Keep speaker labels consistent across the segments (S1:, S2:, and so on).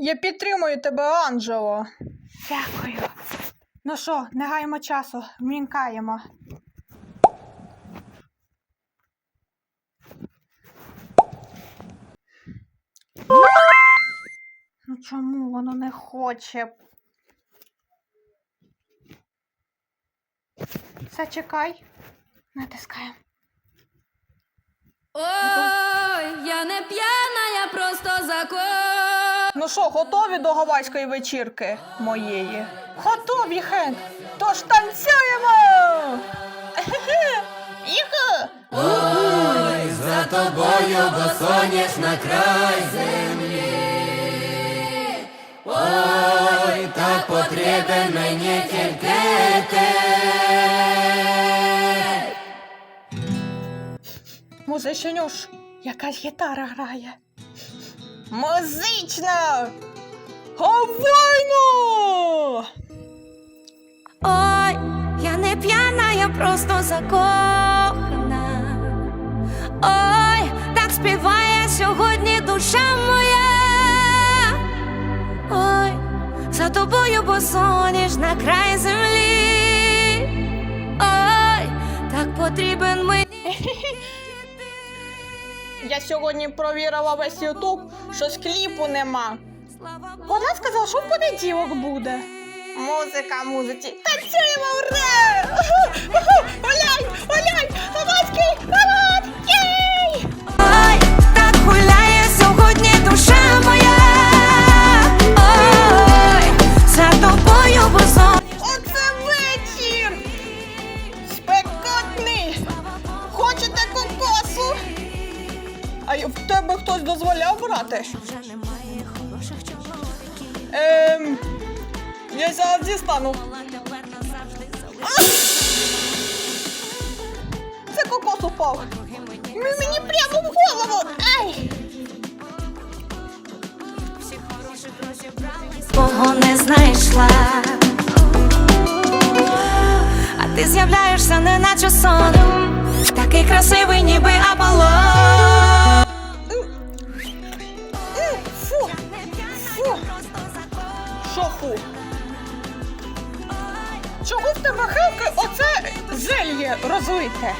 S1: Я підтримую тебе, Анджело. Дякую. Ну що, не гаємо часу, вмінкаємо. Ну чому воно не хоче? Зачекай. Натискаємо.
S2: Ой, я не п'яна, я просто закон.
S1: Ну що, готові до гавайської вечірки моєї? Готові, Хенк! Тож танцюємо! Іху!
S3: Ой, за тобою, бо сонячна край землі. Ой, так потрібен мені тільки ти.
S1: Музичнюш, якась гітара грає. Музично! Гавайно!
S2: Ой, я не п'яна, я просто закохана. Ой, так співає сьогодні душа моя. Ой, за тобою, бо соняш на край землі. Ой, так потрібен мені.
S1: Я сьогодні провірила весь Ютуб, що з кліпу нема. Вона сказала, що в понеділок буде. Музика музиці. Танцюємо, ура! Гуляй, гуляй, Оляй! Оляй! Дозволяв брати? Ем. Я зараз дістану. Це кокос упав. Мені прямо в голову. Ай!
S2: Кого не знайшла. А ти з'являєшся, не наче сон. Такий красивий,
S1: Що фу? Чого в тебе Хелки оце зельє розлите?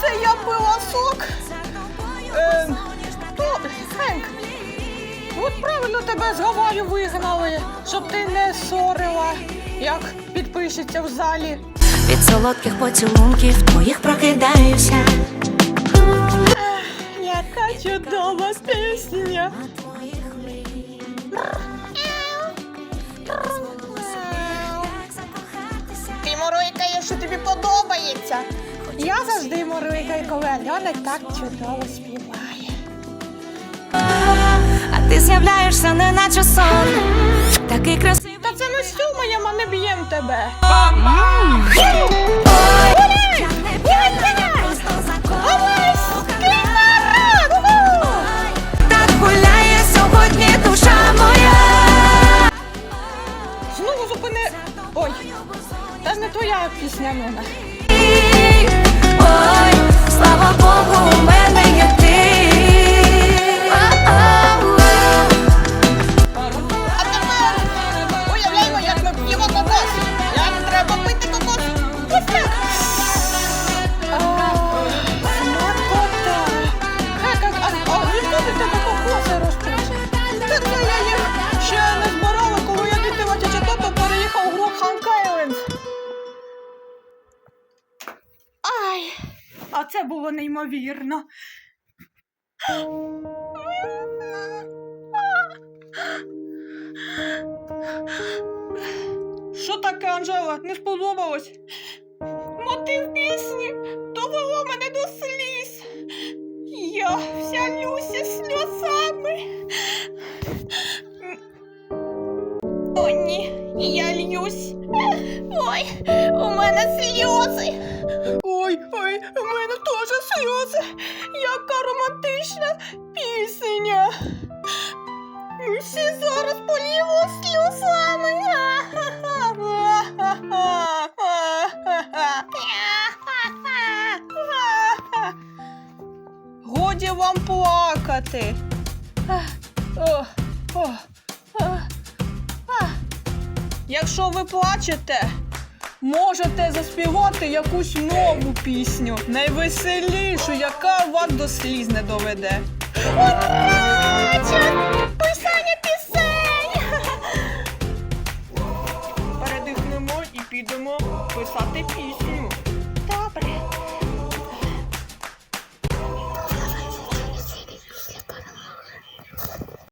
S1: Це я пила сок. Ем, то, Хенк, от правильно тебе з Гаваю вигнали, щоб ти не сорила, як підпишеться в залі.
S2: Від солодких поцілунків твоїх прокидаюся.
S1: Яка чудова пісня. Що тобі подобається. Я завжди муруйкаю, коли Альона так чудово співає.
S2: А ти з'являєшся, не наче сон. Такий красивий.
S1: Та це не всю ми не б'єм тебе.
S2: Ой, я не п'яна, просто закохана.
S1: Пісня, Нона. А це було неймовірно. Що таке, Анжела? Не сподобалось? Мотив пісні довело мене до сліз. Я вся люся сльозами. О, ні, я льюсь. Ой, у мене сльози. вам плакати. Якщо ви плачете, можете заспівати якусь нову пісню. Найвеселішу, яка вас до сліз не доведе.
S4: Писання пісень! Передихнемо і підемо писати пісню.